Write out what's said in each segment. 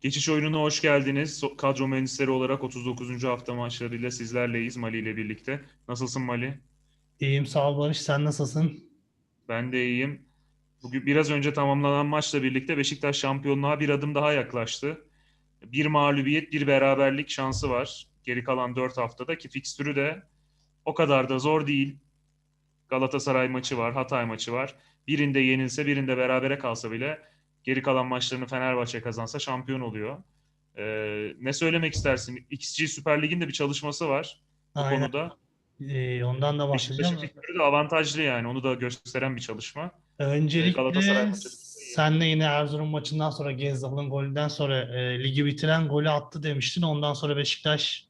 Geçiş oyununa hoş geldiniz. Kadro mühendisleri olarak 39. hafta maçlarıyla sizlerleyiz Mali ile birlikte. Nasılsın Mali? İyiyim sağ ol Barış. Sen nasılsın? Ben de iyiyim. Bugün biraz önce tamamlanan maçla birlikte Beşiktaş şampiyonluğa bir adım daha yaklaştı. Bir mağlubiyet, bir beraberlik şansı var. Geri kalan 4 haftada ki fikstürü de o kadar da zor değil. Galatasaray maçı var, Hatay maçı var. Birinde yenilse, birinde berabere kalsa bile geri kalan maçlarını Fenerbahçe kazansa şampiyon oluyor. Ee, ne söylemek istersin? XG Süper Lig'in de bir çalışması var bu Aynen. konuda. Ee, ondan da Beşiktaş'ın bahsedeceğim. fikstürü de avantajlı yani. Onu da gösteren bir çalışma. Öncelikle maçı. senle yine Erzurum maçından sonra Gezzal'ın golünden sonra e, ligi bitiren golü attı demiştin. Ondan sonra Beşiktaş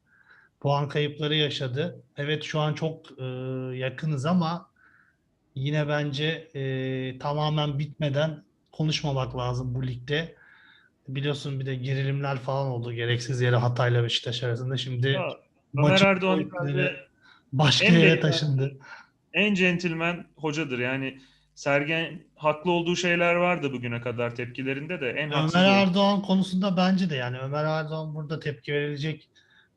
puan kayıpları yaşadı. Evet şu an çok e, yakınız ama yine bence e, tamamen bitmeden konuşmamak lazım bu ligde. Biliyorsun bir de gerilimler falan oldu gereksiz yere Hatay'la Beşiktaş arasında. Şimdi Ya, Ömer Erdoğan başka en yere taşındı. en centilmen hocadır. Yani Sergen haklı olduğu şeyler vardı bugüne kadar tepkilerinde de en Ömer Erdoğan konusunda bence de yani Ömer Erdoğan burada tepki verilecek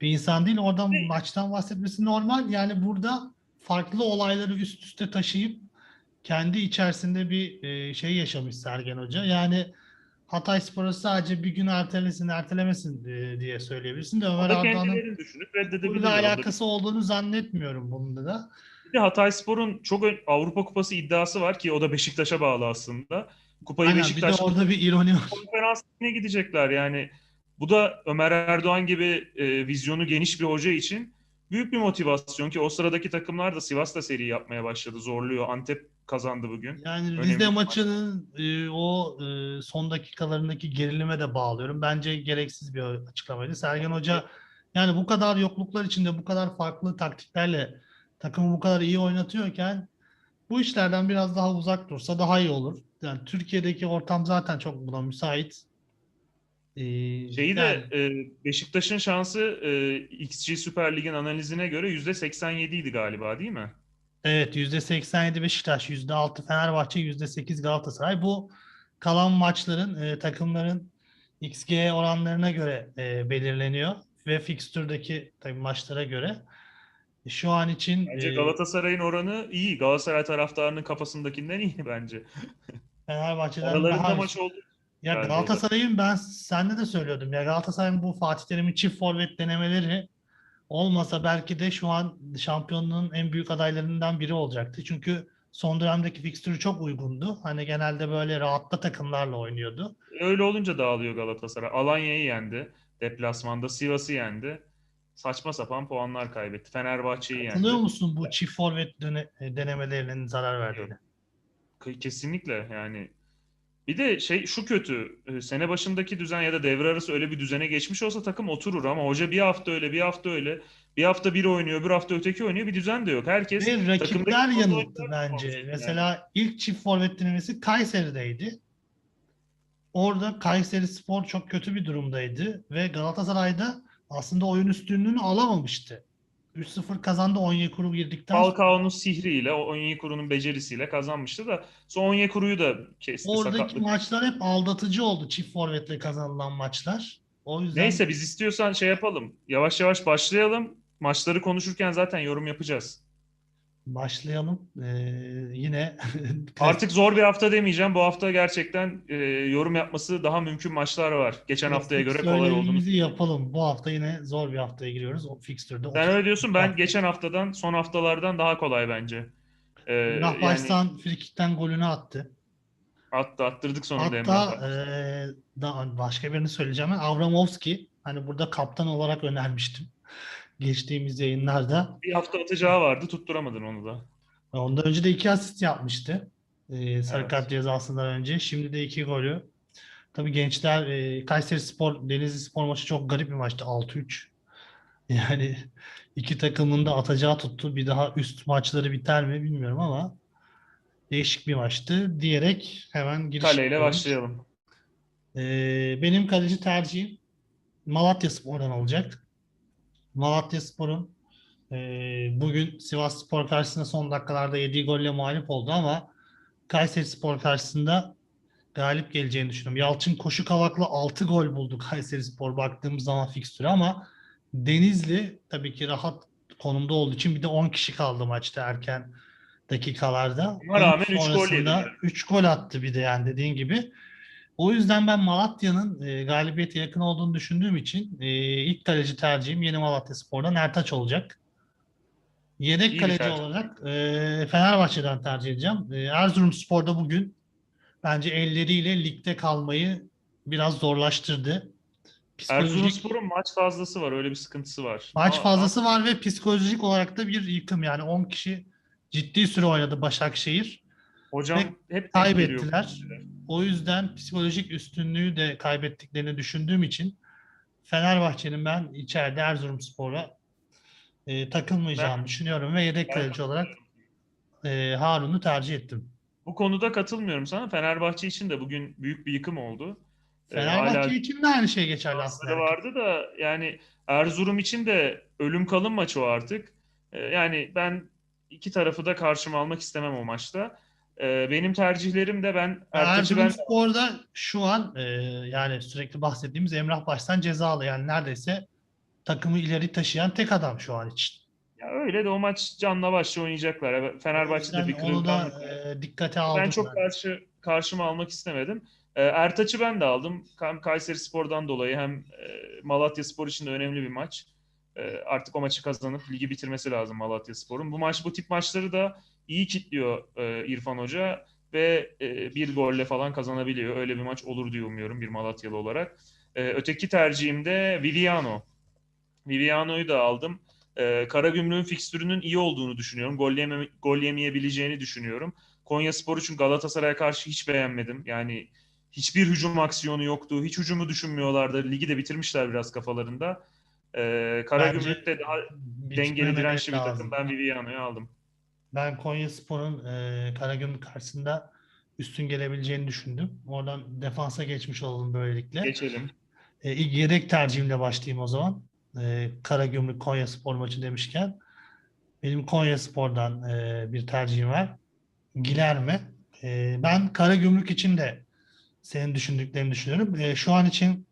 bir insan değil. Oradan Değil. maçtan bahsetmesi normal. Yani burada farklı olayları üst üste taşıyıp kendi içerisinde bir e, şey yaşamış Sergen Hoca. Yani Hatay Spor'u sadece bir gün ertelesin, ertelemesin e, diye söyleyebilirsin de Ömer kendilerini düşünüp reddedebilir. alakası olduğunu zannetmiyorum bunda da. Bir de Hatayspor'un çok ön- Avrupa Kupası iddiası var ki o da Beşiktaş'a bağlı aslında. Kupayı Aynen, bir de Beşiktaş orada bir ironi var. konferansına gidecekler yani. Bu da Ömer Erdoğan gibi e, vizyonu geniş bir hoca için büyük bir motivasyon ki o sıradaki takımlar da Sivas'ta seri yapmaya başladı. Zorluyor. Antep kazandı bugün. Yani Önemli Rize maçının e, o e, son dakikalarındaki gerilime de bağlıyorum. Bence gereksiz bir açıklamaydı. Sergen Hoca yani bu kadar yokluklar içinde bu kadar farklı taktiklerle takımı bu kadar iyi oynatıyorken bu işlerden biraz daha uzak dursa daha iyi olur. Yani Türkiye'deki ortam zaten çok buna müsait. E, Şeyi yani- de e, Beşiktaş'ın şansı e, XG Süper Lig'in analizine göre %87 idi galiba değil mi? Evet %87 Beşiktaş, %6 Fenerbahçe, %8 Galatasaray. Bu kalan maçların e, takımların XG oranlarına göre e, belirleniyor ve fikstürdeki tabii maçlara göre. Şu an için Bence e, Galatasaray'ın oranı iyi. Galatasaray taraftarının kafasındakinden iyi bence. Fenerbahçe'den Aralarında daha maç oldu. Ya. Galatasaray'ın ben sende de söylüyordum. Ya Galatasaray'ın bu Fatih Terim'in çift forvet denemeleri olmasa belki de şu an şampiyonluğun en büyük adaylarından biri olacaktı. Çünkü son dönemdeki fikstürü çok uygundu. Hani genelde böyle rahatla takımlarla oynuyordu. Öyle olunca dağılıyor Galatasaray. Alanya'yı yendi. Deplasmanda Sivas'ı yendi. Saçma sapan puanlar kaybetti. Fenerbahçe'yi yendi. Hatırlıyor musun bu çift forvet denemelerinin zarar verdiğini? Kesinlikle yani. Bir de şey şu kötü. e, Sene başındaki düzen ya da devre arası öyle bir düzene geçmiş olsa takım oturur ama hoca bir hafta öyle, bir hafta öyle. Bir hafta biri oynuyor, bir hafta öteki oynuyor. Bir düzen de yok. Herkes Ve rakipler oyuncular bence. yani. Mesela ilk çift forvet denemesi Kayseri'deydi. Orada Kayseri Spor çok kötü bir durumdaydı ve Galatasaray'da aslında oyun üstünlüğünü alamamıştı. 3-0 kazandı Onyekuru girdikten sonra. Falcao'nun sihriyle, Onyekuru'nun becerisiyle kazanmıştı da son Onyekuru'yu da kesti Oradaki sakatlık. maçlar hep aldatıcı oldu çift forvetle kazanılan maçlar. O yüzden Neyse biz istiyorsan şey yapalım. Yavaş yavaş başlayalım. Maçları konuşurken zaten yorum yapacağız. Başlayalım. Ee, yine Artık zor bir hafta demeyeceğim. Bu hafta gerçekten e, yorum yapması daha mümkün maçlar var. Geçen haftaya göre kolay olduğunu. Yapalım. Bu hafta yine zor bir haftaya giriyoruz. O fikstürde. Sen öyle diyorsun. Ben geçen haftadan, son haftalardan daha kolay bence. Ee, yani Rahbaş'tan frikikten golünü attı. attı, attırdık sonunda Hatta eee, daha başka birini söyleyeceğim. Avramovski hani burada kaptan olarak önermiştim. Geçtiğimiz yayınlarda. Bir hafta atacağı vardı. Tutturamadın onu da. Ondan önce de iki asist yapmıştı. Eee sarı Evet. kart cezasından önce. Şimdi de iki golü. Tabii gençler eee Kayseri Spor, Denizli Spor maçı çok garip bir maçtı. 6-3. Yani iki takımın da atacağı tuttu. Bir daha üst maçları biter mi bilmiyorum ama değişik bir maçtı diyerek hemen giriş Kaleyle yapıyoruz. başlayalım. Ee, benim kaleci tercihim Malatya Spor'dan olacak. Malatya Spor'un e, bugün Sivas Spor karşısında son dakikalarda yediği golle mağlup oldu ama Kayseri Spor karşısında galip geleceğini düşünüyorum. Yalçın Koşu Kavak'la 6 gol buldu Kayseri Spor baktığımız zaman fikstüre ama Denizli tabii ki rahat konumda olduğu için bir de 10 kişi kaldı maçta erken dakikalarda. Ona rağmen üç gol Sonrasında yediler. 3 gol attı bir de yani dediğin gibi. O yüzden ben Malatya'nın e, galibiyete yakın olduğunu düşündüğüm için e, ilk kaleci tercihim Yeni Malatya Spor'dan Ertaç olacak. Yedek İyi kaleci tercih. olarak e, Fenerbahçe'den tercih edeceğim. E, Erzurum Spor'da bugün bence elleriyle ligde kalmayı biraz zorlaştırdı. Erzurumspor'un Psikolojik maç fazlası var. Öyle bir sıkıntısı var. maç Ama- fazlası var ve psikolojik olarak da bir yıkım. Yani 10 kişi ciddi süre oynadı Başakşehir. Hocam Ve hep kaybettiler. geliyor. O yüzden psikolojik üstünlüğü de kaybettiklerini düşündüğüm için Fenerbahçe'nin ben içeride Erzurumspor'a e, takılmayacağını Ben- düşünüyorum ve yedek kaleci olarak e, Harun'u tercih ettim. Bu konuda katılmıyorum sana. Fenerbahçe için de bugün büyük bir yıkım oldu. Ee, Fenerbahçe hala için de aynı şey geçerli aslında. vardı da yani Erzurum için de ölüm kalım maçı o artık. Ee, yani ben iki tarafı da karşıma almak istemem o maçta. Ee, benim tercihlerim de ben Ertaç'ı ben Erzurumspor'da şu an e, yani sürekli bahsettiğimiz Emrah Baştan cezalı. Yani neredeyse takımı ileri taşıyan tek adam şu an için. ya öyle de o maç canla başla oynayacaklar. Fenerbahçe'de O bir yüzden onu da kırılganlık. e, dikkate aldım. ben çok karşı karşıma almak istemedim. Ee, Ertaç'ı ben de aldım. Hem Kayseri Spor'dan dolayı hem e, Malatya Spor için de önemli bir maç. E, artık o maçı kazanıp ligi bitirmesi lazım Malatya Spor'un. Bu maç bu tip maçları da iyi kitliyor e, İrfan Hoca ve e, bir golle falan kazanabiliyor. Öyle bir maç olur diye umuyorum bir Malatyalı olarak. E, öteki tercihim de Viviano. Viviano'yu da aldım. E, Karagümrük'ün fikstürünün iyi olduğunu düşünüyorum. Gol, yeme, gol yemeyebileceğini düşünüyorum. Konya Spor için Galatasaray'a karşı hiç beğenmedim. Yani hiçbir hücum aksiyonu yoktu. Hiç hücumu düşünmüyorlardı. Ligi de bitirmişler biraz kafalarında. Ee, Karagümrük de daha dengeli dirençli bir takım. Ben Viviano'yu aldım. Ben Konyaspor'un e, Karagümrük karşısında üstün gelebileceğini düşündüm. Oradan defansa geçmiş oldum böylelikle. Geçelim. E, ilk yedek tercihimle başlayayım o zaman. E, Karagümrük Konyaspor maçı demişken. Benim Konyaspor'dan e, bir tercihim var. Gilerme. E, ben Karagümrük için de senin düşündüklerini düşünüyorum. E, şu an için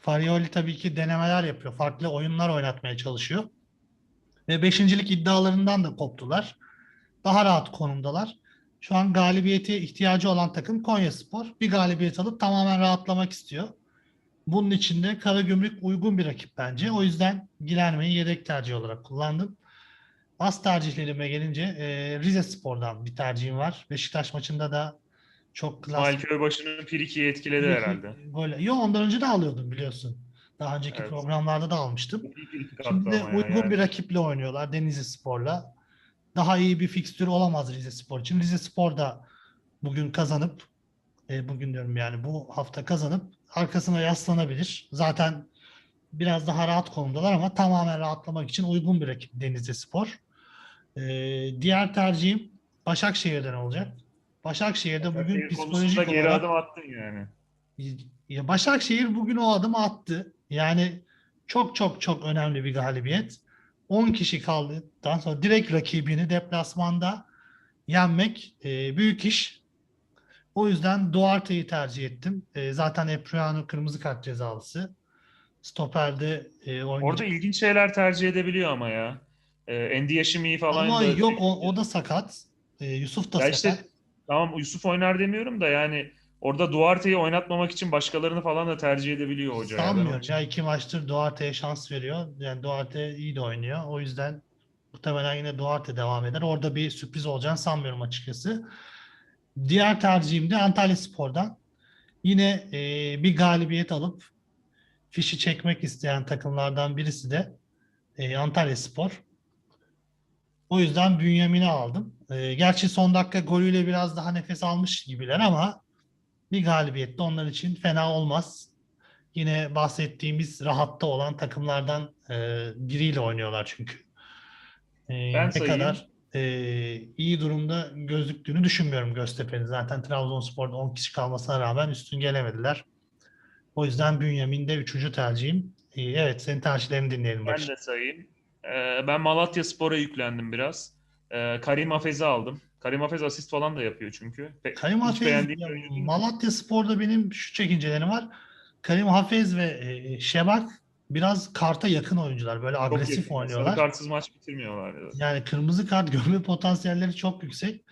Farioli tabii ki denemeler yapıyor. Farklı oyunlar oynatmaya çalışıyor. Ve beşincilik iddialarından da koptular. Daha rahat konumdalar. Şu an galibiyete ihtiyacı olan takım Konyaspor. Bir galibiyet alıp tamamen rahatlamak istiyor. Bunun için de Karagümrük uygun bir rakip bence. O yüzden Gilerme'yi yedek tercih olarak kullandım. Az tercihlerime gelince e, Rize Spor'dan bir tercihim var. Beşiktaş maçında da çok klas İsmail Köybaşı'nın Friki'yi etkiledi herhalde. Gol. Yo ondan önce de alıyordum biliyorsun. Daha önceki Evet. programlarda da almıştım. Şimdi de uygun yani. bir rakiple oynuyorlar Denizli Spor'la. Daha iyi bir fikstür olamaz Rize Spor için. Rize Spor da bugün kazanıp e, bugün diyorum yani bu hafta kazanıp arkasına yaslanabilir. Zaten biraz daha rahat konumdalar ama tamamen rahatlamak için uygun bir rakip Denizli Spor. E, diğer tercihim Başakşehir'den olacak. Başakşehir'de bugün Başakşehir konusunda psikolojik geri olarak adım attın yani. ya Başakşehir bugün o adımı attı. Yani çok çok çok önemli bir galibiyet. 10 kişi kaldıktan sonra direkt rakibini deplasmanda yenmek e, büyük iş. O yüzden Duarte'yi tercih ettim. E, zaten Epriano kırmızı kart cezalısı. Stoper'de e, Orada oynayacak. ilginç şeyler tercih edebiliyor ama ya. Ee, Endiyeşimi falan Ama da yok o, o da sakat. E, Yusuf da Ya sakat. işte tamam Yusuf oynar demiyorum da yani orada Duarte'yi oynatmamak için başkalarını falan da tercih edebiliyor hoca. Sanmıyorum. Ya iki maçtır Duarte'ye şans veriyor. Yani Duarte iyi de oynuyor. O yüzden muhtemelen yine Duarte devam eder. Orada bir sürpriz olacağını sanmıyorum açıkçası. Diğer tercihim de Antalya Spor'dan. Yine e, bir galibiyet alıp fişi çekmek isteyen takımlardan birisi de e, Antalya Spor. O yüzden Bünyamin'i aldım. E, gerçi son dakika golüyle biraz daha nefes almış gibiler ama bir galibiyet de onlar için fena olmaz. Yine bahsettiğimiz rahatta olan takımlardan e, biriyle oynuyorlar çünkü. E, Ben ne sayayım. kadar e, iyi durumda gözüktüğünü düşünmüyorum Göztepe'nin. Zaten Trabzonspor'da 10 kişi kalmasına rağmen üstün gelemediler. O yüzden Bünyamin de 3. tercihim. E, evet senin tercihlerini dinleyelim. Ben Barış. de sayayım. Ee, ben Malatya Spor'a yüklendim biraz. Ee, Karim Afez'i aldım. Karim Hafez asist falan da yapıyor çünkü. Pe- Karim Hafez. Malatya Spor'da benim şu çekincelerim var. Karim Hafez ve e, Şebak biraz karta yakın oyuncular. Böyle agresif yakın. Sarı oynuyorlar. kartsız maç bitirmiyorlar. Yani kırmızı kart görme potansiyelleri çok yüksek.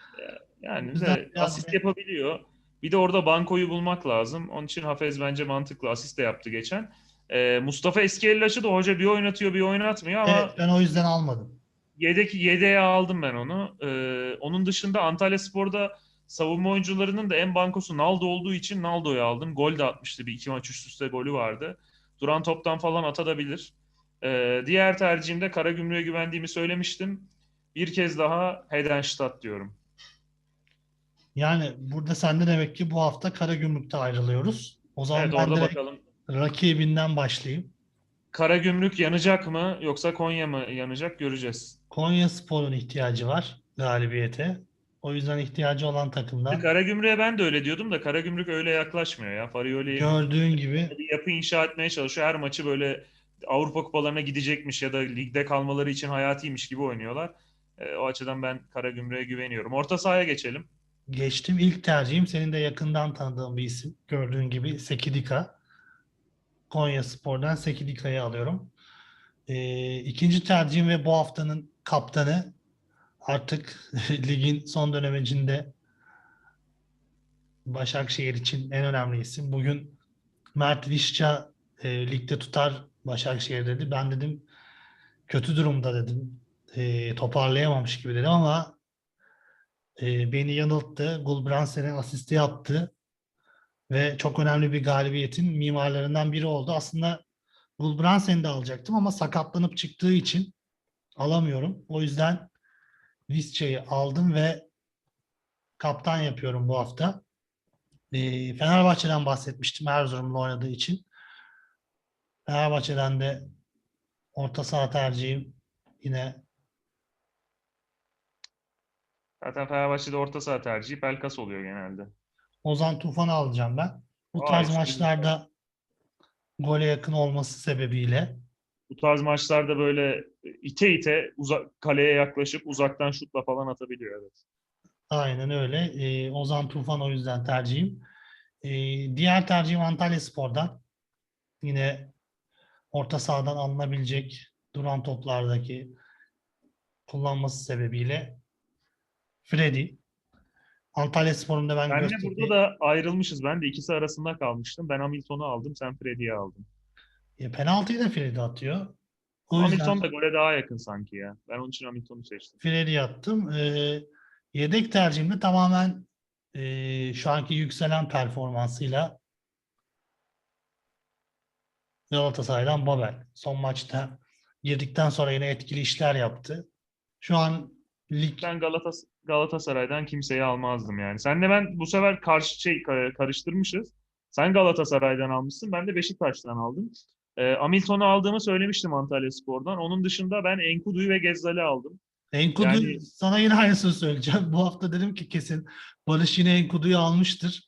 Yani biraz asist bir- yapabiliyor. Bir de orada bankoyu bulmak lazım. Onun için Hafez bence mantıklı. Asist de yaptı geçen. Ee, Mustafa Eskiyellaç'ı da hoca bir oynatıyor bir oynatmıyor ama Evet, ben o yüzden almadım. Yedek yedeğe aldım ben onu. Ee, onun dışında Antalya Spor'da savunma oyuncularının da en bankosu Naldo olduğu için Naldo'yu aldım. Gol de atmıştı. Bir iki maç üst üste golü vardı. Duran toptan falan atabilir. Ee, diğer tercihimde Karagümrük'e güvendiğimi söylemiştim. Bir kez daha Hedenstadt diyorum. Yani burada sende demek ki bu hafta Karagümrük'te ayrılıyoruz. O zaman Evet ben orada bakalım. rakibinden başlayayım. Karagümrük yanacak mı yoksa Konya mı yanacak göreceğiz. Konya Spor'un ihtiyacı var galibiyete. O yüzden ihtiyacı olan takımdan Karagümrük'e ben de öyle diyordum da Karagümrük öyle yaklaşmıyor ya. Farioli gördüğün gibi yapı inşa etmeye çalışıyor. Her maçı böyle Avrupa kupalarına gidecekmiş ya da ligde kalmaları için hayatiymiş gibi oynuyorlar. Ee, o açıdan ben Karagümrük'e güveniyorum. Orta sahaya geçelim. geçtim. İlk tercihim senin de yakından tanıdığın bir isim. Gördüğün gibi Sekidika. Konya Spor'dan Sekidika'yı alıyorum. Ee, ikinci tercihim ve bu haftanın kaptanı artık ligin son dönemecinde Başakşehir için en önemli isim. Bugün Mert Vişça e, ligde tutar Başakşehir dedi. Ben dedim kötü durumda dedim. E, toparlayamamış gibi dedim ama e, beni yanılttı. Gulbrandsen'e asisti yaptı. Ve çok önemli bir galibiyetin mimarlarından biri oldu. Aslında Gulbrandsen'i de alacaktım ama sakatlanıp çıktığı için alamıyorum. O yüzden Visca'yı aldım ve kaptan yapıyorum bu hafta. E, Fenerbahçe'den bahsetmiştim Erzurum'la oynadığı için. Fenerbahçe'den de orta saha tercihim yine Zaten Fenerbahçe'de orta saha tercihi Pelkas oluyor genelde. Ozan Tufan'ı alacağım ben. Bu Aa, tarz işte maçlarda gole yakın olması sebebiyle Bu tarz maçlarda böyle ite ite uzak, kaleye yaklaşıp uzaktan şutla falan atabiliyor. Evet. aynen öyle. Ee, Ozan Tufan o yüzden tercihim. Ee, diğer tercihim Antalya Spor'dan. Yine orta sahadan alınabilecek duran toplardaki kullanması sebebiyle Freddy. Antalya Spor'un da ben Ben gösterdiği- burada da ayrılmışız. Ben de ikisi arasında kalmıştım. Ben Hamilton'u aldım, sen Freddy'yi aldın. E, penaltıyı da Freddy atıyor. O Hamilton da gole daha yakın sanki ya. Ben onun için Hamilton'u seçtim. Freddy attım. Ee, yedek tercihimde tamamen ee, şu anki yükselen performansıyla Galatasaray'dan Babel. Son maçta girdikten sonra yine etkili işler yaptı. Şu an lig Ben Galatas Galatasaray'dan kimseyi almazdım yani. Senle ben bu sefer karşı şey ka- karıştırmışız. Sen Galatasaray'dan almışsın. Ben de Beşiktaş'tan aldım. Ee, Hamilton'u aldığımı söylemiştim Antalya Spor'dan. Onun dışında ben Enkudu'yu ve Gezzal'i aldım. Enkudu Yani- sana yine aynısını söyleyeceğim. Bu hafta dedim ki kesin Barış yine Enkudu'yu almıştır.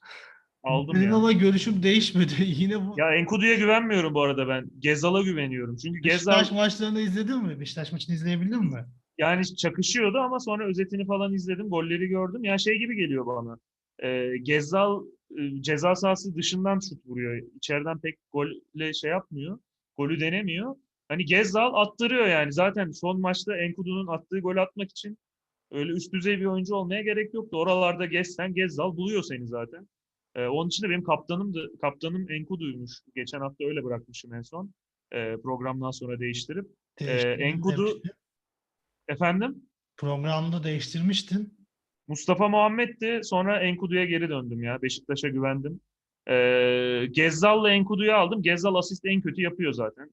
Aldım Benim ya. ama görüşüm değişmedi. Yine bu Ya Enkudu'ya güvenmiyorum bu arada ben. Gezzal'a güveniyorum. Çünkü Gezzal Beşiktaş maçlarını izledin mi? Beşiktaş maçını izleyebildin mi? yani çakışıyordu ama sonra özetini falan izledim. Golleri gördüm. Ya şey gibi geliyor bana. Ee, Gezzal e, ceza sahası dışından şut vuruyor. İçeriden pek golle şey yapmıyor. Golü denemiyor. Hani Gezzal attırıyor yani. Zaten son maçta Enkudu'nun attığı golü atmak için öyle üst düzey bir oyuncu olmaya gerek yoktu. Oralarda gezsen Gezzal buluyor seni zaten. Ee, onun için de benim kaptanım da kaptanım Enkudu'ymuş. Geçen hafta öyle bırakmışım en son. Ee, programdan sonra değiştirip. Değiştirdin Enkudu-. Efendim? Programda değiştirmiştin. Mustafa Muhammed'di. Sonra Enkudu'ya geri döndüm ya. Beşiktaş'a güvendim. Ee, Gezzal'la Enkudu'yu aldım. Gezzal asist en kötü yapıyor zaten.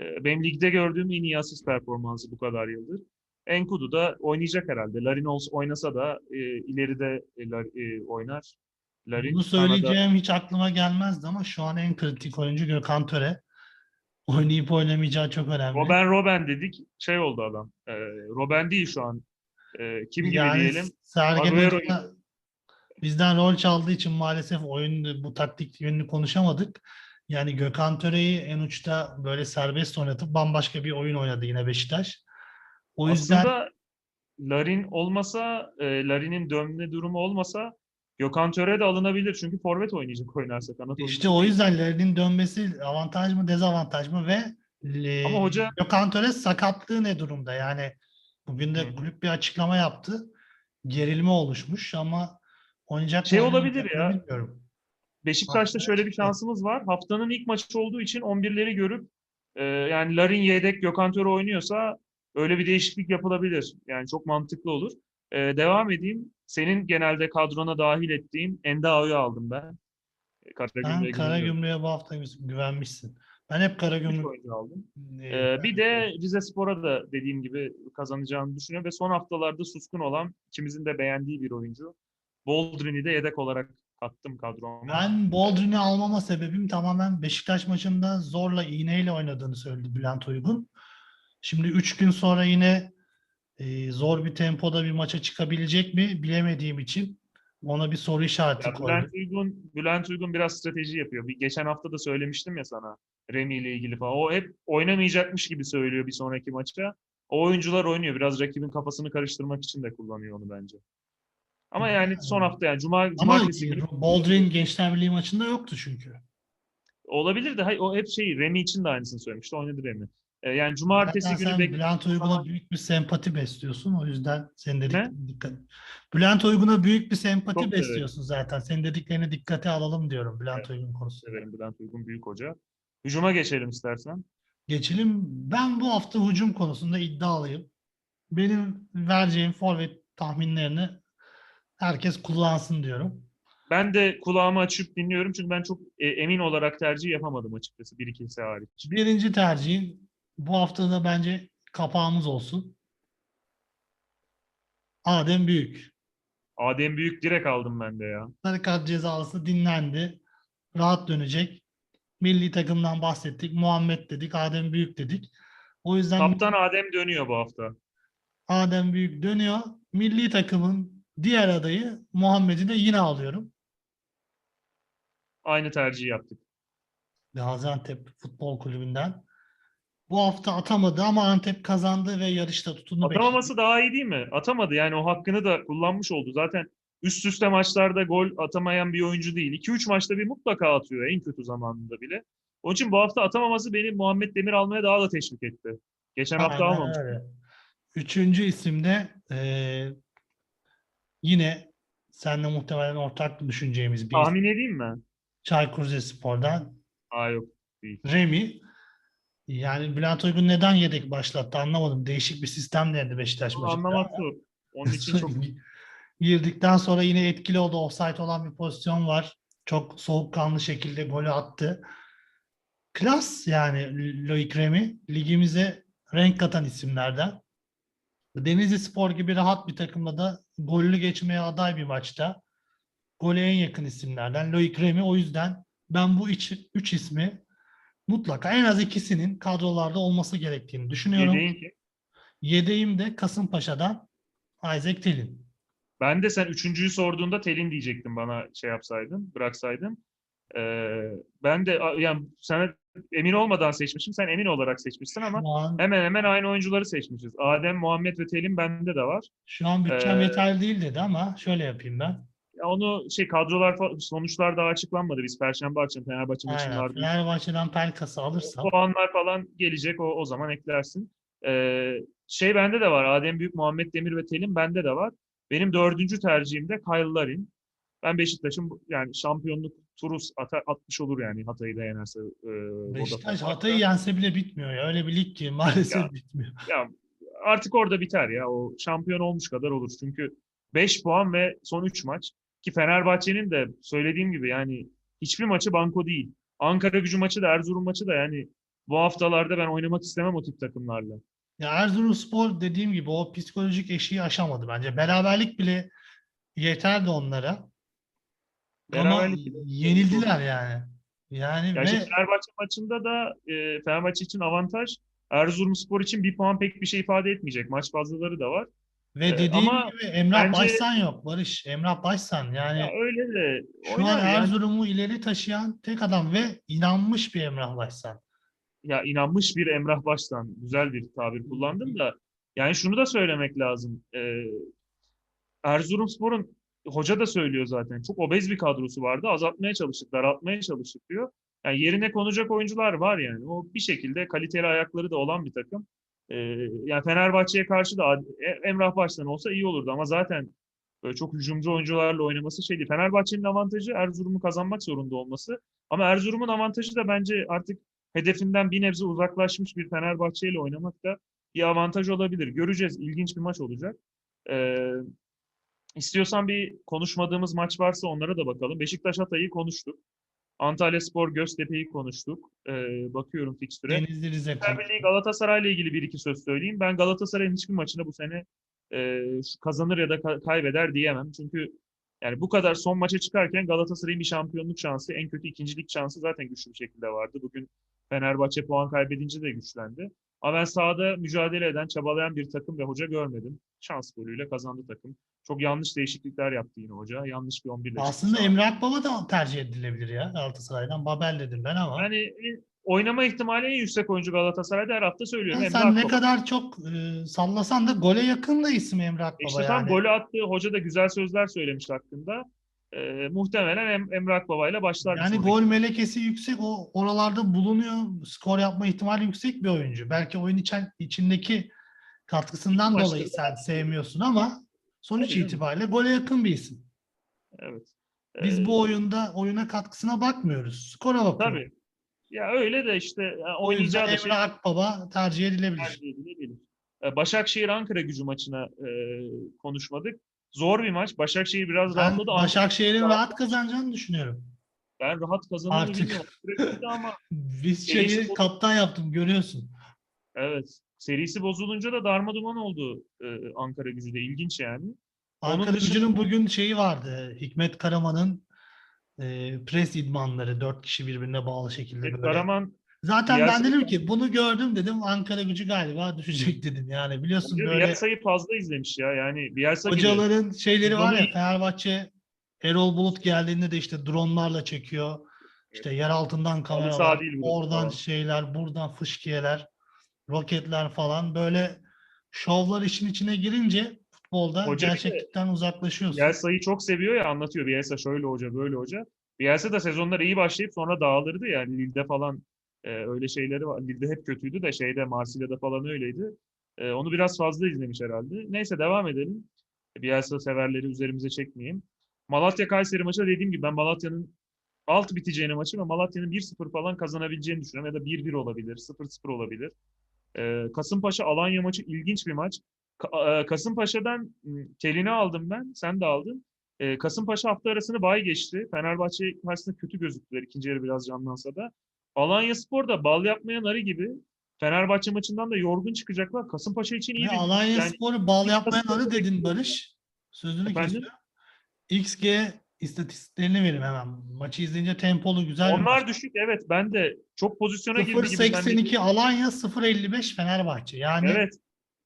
Ee, benim ligde gördüğüm en iyi asist performansı bu kadar yıldır. Enkudu da oynayacak herhalde. Larin oynasa da e, ileride e, e, oynar. Larin Bunu söyleyeceğim hiç aklıma gelmezdi ama şu an en kritik oyuncu Gökhan Töre. Oynayıp oynamayacağı çok önemli. Robben Robben dedik. Şey oldu adam. Ee, Robben değil şu an. Ee, kim gibi yani diyelim. Sergen Agüero bizden rol çaldığı için maalesef oyun bu taktik yönünü konuşamadık. Yani Gökhan Töre'yi en uçta böyle serbest oynatıp bambaşka bir oyun oynadı yine Beşiktaş. O yüzden Aslında Larin olmasa, e, Larin'in dönme durumu olmasa Gökhan Töre de alınabilir. Çünkü forvet oynayacak oynarsa. Kanat İşte o yüzden Larin'in dönmesi avantaj mı dezavantaj mı ve e, Ama hoca- Gökhan Töre sakatlığı ne durumda? Yani bugün de kulüp bir açıklama yaptı. Gerilme oluşmuş ama oynayacak Şey olabilir ya. bilmiyorum. Beşiktaş'ta şöyle bir şansımız var. Haftanın ilk maçı olduğu için 11'leri görüp e, yani Larin yedek Gökhan Töre oynuyorsa öyle bir değişiklik yapılabilir. Yani çok mantıklı olur. E, devam edeyim. Senin genelde kadrona dahil ettiğin Endao'yu aldım ben. E, Karagümrük'e. Karagümrük'e bu hafta güvenmişsin. Ben hep Karagümrük oyuncu aldım. e, Ee, bir de Rize Spor'a da dediğim gibi kazanacağını düşünüyorum ve son haftalarda suskun olan ikimizin de beğendiği bir oyuncu. Boldrin'i de yedek olarak kattım kadroma. Ben Boldrin'i almama sebebim tamamen Beşiktaş maçında zorla iğneyle oynadığını söyledi Bülent Uygun. Şimdi 3 gün sonra yine e, zor bir tempoda bir maça çıkabilecek mi bilemediğim için ona bir soru işareti Ya koydum. Bülent Uygun, Bülent Uygun biraz strateji yapıyor. Bir, geçen hafta da söylemiştim ya sana Remy ile ilgili falan. O hep oynamayacakmış gibi söylüyor bir sonraki maça. O oyuncular oynuyor. Biraz rakibin kafasını karıştırmak için de kullanıyor onu bence. Ama yani son hafta yani Cuma, Ama Cumartesi günü Boldrin Gençler Birliği maçında yoktu çünkü. olabilir de hayır, o hep şey Remy için de aynısını söylemişti. Oynadı Remy. Ee, yani Cumartesi Zaten günü sen bek- Bülent Uygun'a büyük bir sempati besliyorsun. O yüzden senin Ne? dediklerine dikkat. Bülent Uygun'a büyük bir sempati Çok besliyorsun zaten. Senin dediklerini dikkate alalım diyorum Bülent Evet. Uygun konusunda. severim Bülent Uygun büyük hoca. Hücuma geçelim istersen. Geçelim. Ben bu hafta hücum konusunda iddialıyım. Benim vereceğim forvet tahminlerini herkes kullansın diyorum. Ben de kulağımı açıp dinliyorum çünkü ben çok e, emin olarak tercih yapamadım açıkçası bir ikisi hariç. Birinci tercihim bu haftada bence kapağımız olsun. Adem Büyük. Adem Büyük direkt aldım ben de ya. Sarı kart cezalısı dinlendi. Rahat dönecek. Milli takımdan bahsettik. Muhammed dedik. Adem Büyük dedik. O yüzden Kaptan Adem dönüyor bu hafta. Adem Büyük dönüyor. Milli takımın diğer adayı Muhammed'i de yine alıyorum. Aynı tercihi yaptık. Gaziantep Futbol Kulübü'nden. Bu hafta atamadı ama Antep kazandı ve yarışta tutundu. Atamaması daha iyi değil mi? Atamadı yani o hakkını da kullanmış oldu. Zaten üst üste maçlarda gol atamayan bir oyuncu değil. 2-3 maçta bir mutlaka atıyor en kötü zamanında bile. Onun için bu hafta atamaması beni Muhammed Demir almaya daha da teşvik etti. Geçen hafta Aynen almamış. öyle. Üçüncü isim de eee, yine seninle muhtemelen ortak düşüneceğimiz bir isim. Tahmin edeyim mi? Çaykur Rizespor'dan Aa yok. Remy. Yani Bülent Uygun neden yedek başlattı anlamadım. Değişik bir sistem denedi Beşiktaş maçında. anlamak zor. Onun için çok Girdikten sonra yine etkili oldu. Offside olan bir pozisyon var. Çok soğukkanlı şekilde golü attı. Klas yani Loic Remy. Ligimize renk katan isimlerden. Denizli Spor gibi rahat bir takımla da gollü geçmeye aday bir maçta. Gole en yakın isimlerden Loic Remy. O yüzden ben bu üç, üç ismi mutlaka en az ikisinin kadrolarda olması gerektiğini düşünüyorum. Yedeğin ki. Yedeğim de Kasımpaşa'dan Isaac Telin. Ben de sen üçüncüyü sorduğunda Telin diyecektin bana şey yapsaydın, bıraksaydın. Ee, ben de yani sana emin olmadan seçmişim. Sen emin olarak seçmişsin ama an, hemen hemen aynı oyuncuları seçmişiz. Adem, Muhammed ve Telin bende de var. şu an bütçem Ee, yeterli değil dedi ama şöyle yapayım ben. Ya onu şey kadrolar fa- sonuçlar daha açıklanmadı. Biz Perşembe akşamı Fenerbahçe maçının Aynen. ardından Fenerbahçe'den Pelkas'ı alırsam puanlar falan gelecek. O, o zaman eklersin. Ee, şey bende de var. Adem Büyük, Muhammed Demir ve Telin bende de var. Benim dördüncü tercihim de Kyle Larin. Ben Beşiktaş'ın yani şampiyonluk turu atmış olur yani Hatay'ı da yenerse. E, Beşiktaş Hatay'ı yense bile bitmiyor ya. Öyle bir lig ki maalesef Ya. bitmiyor. Ya artık orada biter ya. O şampiyon olmuş kadar olur. Çünkü 5 puan ve son 3 maç. Ki Fenerbahçe'nin de söylediğim gibi yani hiçbir maçı banko değil. Ankara gücü maçı da Erzurum maçı da yani bu haftalarda ben oynamak istemem o tip takımlarla. Ya Erzurumspor dediğim gibi o psikolojik eşiği aşamadı bence. Beraberlik bile yeterdi onlara. Ama Beraberlik bile- yenildiler yani. Yani Ya ve işte Fenerbahçe maçında da e, Fenerbahçe için avantaj Erzurumspor için bir puan pek bir şey ifade etmeyecek. Maç fazlaları da var. ve Ee, dediğim ama gibi Emrah bence- Başsan yok Barış. Emrah Başsan yani Ya öyle de şu an. Erzurum'u ileri taşıyan tek adam ve inanmış bir Emrah Başsan. Ya inanmış bir Emrah Baştan güzel bir tabir kullandım da Yani şunu da söylemek lazım. Ee, Erzurumspor'un hoca da söylüyor zaten. Çok obez bir kadrosu vardı. Azaltmaya çalıştık, daraltmaya çalıştık diyor. Yani yerine konacak oyuncular var yani. O bir şekilde kaliteli ayakları da olan bir takım. Ee, yani Fenerbahçe'ye karşı da E- Emrah Baştan olsa iyi olurdu ama zaten böyle çok hücumcu oyuncularla oynaması şey değil. Fenerbahçe'nin avantajı Erzurum'u kazanmak zorunda olması. Ama Erzurum'un avantajı da bence artık hedefinden bir nebze uzaklaşmış bir Fenerbahçe ile oynamak da bir avantaj olabilir. Göreceğiz. İlginç bir maç olacak. Ee, istiyorsan bir konuşmadığımız maç varsa onlara da bakalım. Beşiktaş Hatay'ı konuştuk. Antalya Spor Göztepe'yi konuştuk. Ee, bakıyorum fikstüre. Denizli Rize Süper Birliği Galatasaray'la ilgili bir iki söz söyleyeyim. Ben Galatasaray'ın hiçbir maçını bu sene e, kazanır ya da ka- kaybeder diyemem. Çünkü yani bu kadar son maça çıkarken Galatasaray'ın bir şampiyonluk şansı, en kötü ikincilik şansı zaten güçlü bir şekilde vardı. Bugün Fenerbahçe puan kaybedince de güçlendi. Ama ben sahada mücadele eden, çabalayan bir takım ve hoca görmedim. Şans golüyle kazandı takım. Çok yanlış değişiklikler yaptı yine hoca. Yanlış bir 11 ile çıktı Aslında. Emre Akbaba da tercih edilebilir ya Galatasaray'dan. Babel dedim ben ama. Yani e, oynama ihtimali en yüksek oyuncu Galatasaray'da her hafta söylüyorum. Yani Emre sen ne Akbaba. kadar çok e, sallasan da gole yakın da isim Emre Akbaba İşte tam yani. golü attığı hoca da güzel sözler söylemiş hakkında. Ee, muhtemelen em Emre Akbaba ile başlar. Yani gol melekesi yüksek. O oralarda bulunuyor. Skor yapma ihtimali yüksek bir oyuncu. Belki oyun içen, içindeki katkısından Başka- dolayı sen sevmiyorsun ama sonuç Tabii itibariyle gole yakın bir isim. Evet. Biz Ee, bu oyunda oyuna katkısına bakmıyoruz. Skora bakıyoruz. Tabii. Ya öyle de işte yani O yüzden oynayacağı da şey Akbaba tercih edilebilir. tercih edilebilir. Ee, Başakşehir Ankara gücü maçına e, konuşmadık. Zor bir maç. Başakşehir biraz Ben rahatladı. Başakşehir'in rahat kazanacağını düşünüyorum. Ben rahat kazanır mı Artık. ama Biz şeyi kaptan yaptım görüyorsun. evet. Serisi bozulunca da darmaduman oldu e, Ankara gücü de. İlginç yani. Onun Ankara dışında- gücünün bugün şeyi vardı. Hikmet Karaman'ın e, pres idmanları. Dört kişi birbirine bağlı şekilde böyle. Karaman Zaten Diğer ben dedim ki bunu gördüm dedim Ankara gücü galiba düşecek dedim. Yani biliyorsun böyle Bielsa'yı fazla izlemiş ya. Yani Bielsa gibi. hocaların şeyleri var ya Fenerbahçe Erol Bulut geldiğinde de işte dronlarla çekiyor. İşte yer altından kamera saha var. değil burası Oradan falan. şeyler, buradan fışkiyeler, roketler falan böyle şovlar işin içine girince futbolda Hoca bir de- gerçeklikten uzaklaşıyorsun. Bielsa'yı çok seviyor ya anlatıyor. Bielsa şöyle hoca, böyle hoca. Bielsa da sezonlar iyi başlayıp sonra dağılırdı yani Lille'de falan e, öyle şeyleri var. Lille'de hep kötüydü de şeyde Marsilya'da falan öyleydi. E, onu biraz fazla izlemiş herhalde. Neyse devam edelim. Bielsa severleri üzerimize çekmeyeyim. Malatya Kayseri maçı dediğim gibi ben Malatya'nın alt biteceğini maçı ve Malatya'nın 1-0 falan kazanabileceğini düşünüyorum. Ya da 1-1 olabilir, 0-0 olabilir. E, Kasımpaşa Alanya maçı ilginç bir maç. Ka- e, Kasımpaşa'dan telini aldım ben, sen de aldın. E, Kasımpaşa hafta arasını bay geçti. Fenerbahçe karşısında kötü gözüktüler. İkinci yarı biraz canlansa da. Alanya Spor da bal yapmayan arı gibi Fenerbahçe maçından da yorgun çıkacaklar. Kasımpaşa için iyi Ve bir Alanya yani Spor'u bal yapmayan arı dedin Barış. Sözünü kesiyorum. XG istatistiklerini vereyim hemen. Maçı izleyince tempolu güzel onlar düşük. Evet ben de çok pozisyona girdi gibi. 0.82 Alanya 0.55 Fenerbahçe. Yani Evet.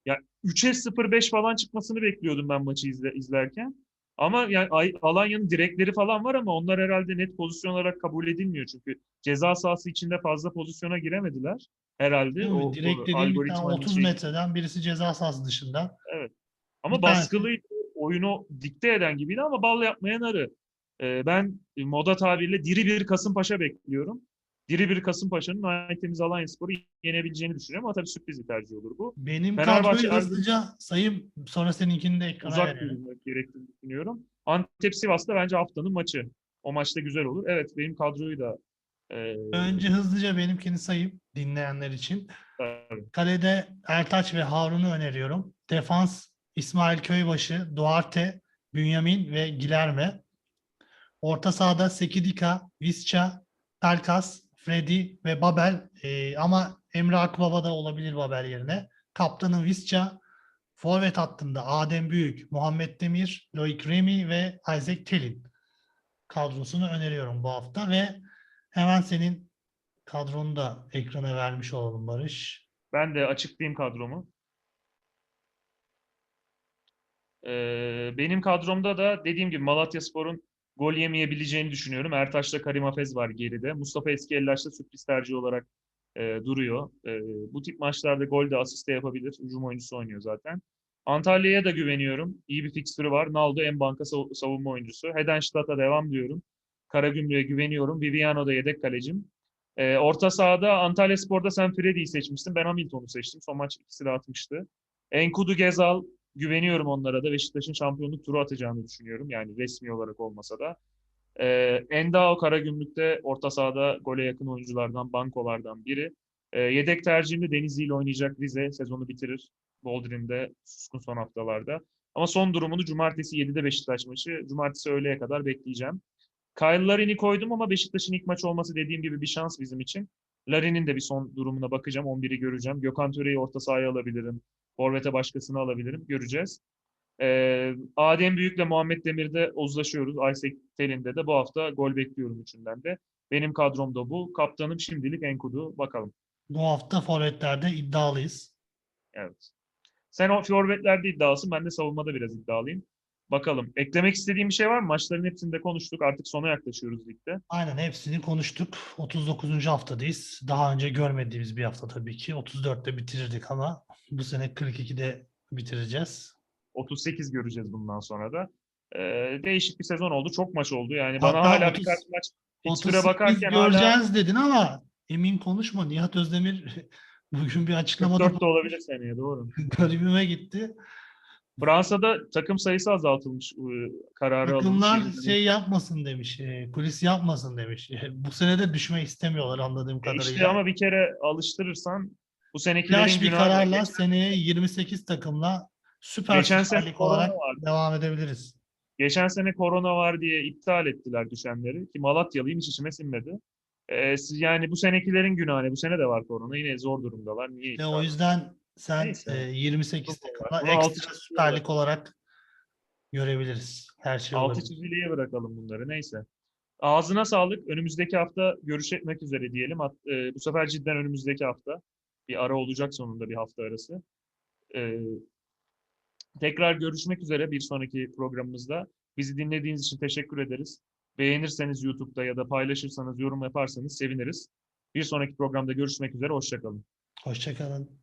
Ya 3'e 0-5 falan çıkmasını bekliyordum ben maçı izle, izlerken. Ama yani Alanya'nın direkleri falan var ama onlar herhalde net pozisyon olarak kabul edilmiyor. Çünkü ceza sahası içinde fazla pozisyona giremediler herhalde. değil? O- direkt dediğim bir tane algoritmanın 30 şeyi. metreden birisi ceza sahası dışında. Ama Bir tanesi- baskılıydı. Oyunu dikte eden gibiydi ama bal yapmayan arı. Ee, ben moda tabirle diri bir Kasımpaşa bekliyorum. Diri bir Kasımpaşa'nın Aytemiz Alanyaspor'u yenebileceğini düşünüyorum ama tabii sürpriz bir tercih olur bu. Benim Fenerbahçe- kadroyu hızlıca sayayım sonra seninkini de ekrana Uzak durmak gerektiğini düşünüyorum. Antep Sivas'ta bence haftanın maçı. O maçta güzel olur. Evet benim kadroyu da e, Önce hızlıca benimkini sayayım dinleyenler için. tabii. Kalede Ertaç ve Harun'u öneriyorum. Defans İsmail Köybaşı, Duarte, Bünyamin ve Gilerme. Orta sahada Sekidika, Visca, Pelkas, Freddy ve Babel. Ee, ama Emre Akbaba da olabilir Babel yerine. Kaptanın Visca, Forvet hattında Adem Büyük, Muhammed Demir, Loic Remy ve Isaac Telin kadrosunu öneriyorum bu hafta ve hemen senin kadronu da ekrana vermiş olalım Barış. Ben de açıklayayım kadromu. Ee, benim kadromda da dediğim gibi Malatyaspor'un gol yemeyebileceğini düşünüyorum. Ertaş'la Karim Hafez var geride. Mustafa Eskiellaş da sürpriz tercih olarak e, duruyor. E, bu tip maçlarda gol de asist de yapabilir. Hücum oyuncusu oynuyor zaten. Antalya'ya da güveniyorum. İyi bir fikstürü var. Naldo en banka sav- savunma oyuncusu. Hedenstadt'a devam diyorum. Karagümrük'e güveniyorum. Viviano da yedek kalecim. E, orta sahada Antalya Spor'da sen Freddy'yi seçmiştin. Ben Hamilton'u seçtim. Son maç ikisi de atmıştı. Enkudu Gezal güveniyorum onlara da. Beşiktaş'ın şampiyonluk turu atacağını düşünüyorum. Yani resmi olarak olmasa da. Ee, Endao Karagümrük'te orta sahada gole yakın oyunculardan, bankolardan biri. Ee, yedek tercihimde Denizli ile oynayacak Rize sezonu bitirir. Boldrin'de suskun son haftalarda. Ama son durumunu cumartesi 7'de Beşiktaş maçı. Cumartesi öğleye kadar bekleyeceğim. Kyle Larin'i koydum ama Beşiktaş'ın ilk maç olması dediğim gibi bir şans bizim için. Larin'in de bir son durumuna bakacağım. 11'i göreceğim. Gökhan Töre'yi orta sahaya alabilirim. Forvet'e başkasını alabilirim. Göreceğiz. Ee, Adem Büyük'le Muhammed Demir'de uzlaşıyoruz. Aysek Tel'inde de bu hafta gol bekliyorum üçünden de. Benim kadromda bu. Kaptanım şimdilik Enkudu. Bakalım. Bu hafta forvetlerde iddialıyız. Evet. Sen o forvetlerde iddialısın. Ben de savunmada biraz iddialıyım. Bakalım. Eklemek istediğim bir şey var mı? Maçların hepsini de konuştuk. Artık sona yaklaşıyoruz ligde. Aynen hepsini konuştuk. 39. haftadayız. Daha önce görmediğimiz bir hafta tabii ki. 34'te bitirirdik ama bu sene 42'de bitireceğiz. 38 göreceğiz bundan sonra da. Ee, değişik bir sezon oldu. Çok maç oldu. Yani bana Hatta hala 30 birkaç maç fikstüre 38 bakarken hala göreceğiz dedin ama emin konuşma. Nihat Özdemir bugün bir açıklamada 44 de olabilir seneye. Doğru. garibime gitti. Fransa'da takım sayısı azaltılmış. ıı, Kararı Takımlar alınmış. şey yapmasın demiş, e, kulis yapmasın demiş. E, Bu sene de düşme istemiyorlar anladığım E kadarıyla. İşte ama bir kere alıştırırsan bu senekilerin Flash bir kararla Geçen- seneye 28 takımla Süper Geçen Süper Lig olarak vardı. devam edebiliriz. Geçen sene korona var diye iptal ettiler düşenleri ki Malatyalıyım hiç içime sinmedi. Ee, siz- yani bu senekilerin günahı. Bu sene de var korona. Yine zor durumdalar. Niye iptal? o yüzden sen Neyse. e, 28 Çok takımla ekstra Süper Lig olarak görebiliriz. Her şey Altı olabilir. çizgiliye bırakalım bunları. Neyse. Ağzına sağlık. Önümüzdeki hafta görüşmek üzere diyelim. E, bu sefer cidden önümüzdeki hafta. Bir ara olacak sonunda bir hafta arası. E, tekrar görüşmek üzere bir sonraki programımızda. Bizi dinlediğiniz için teşekkür ederiz. Beğenirseniz YouTube'da ya da paylaşırsanız, yorum yaparsanız seviniriz. Bir sonraki programda görüşmek üzere. Hoşçakalın. Hoşçakalın.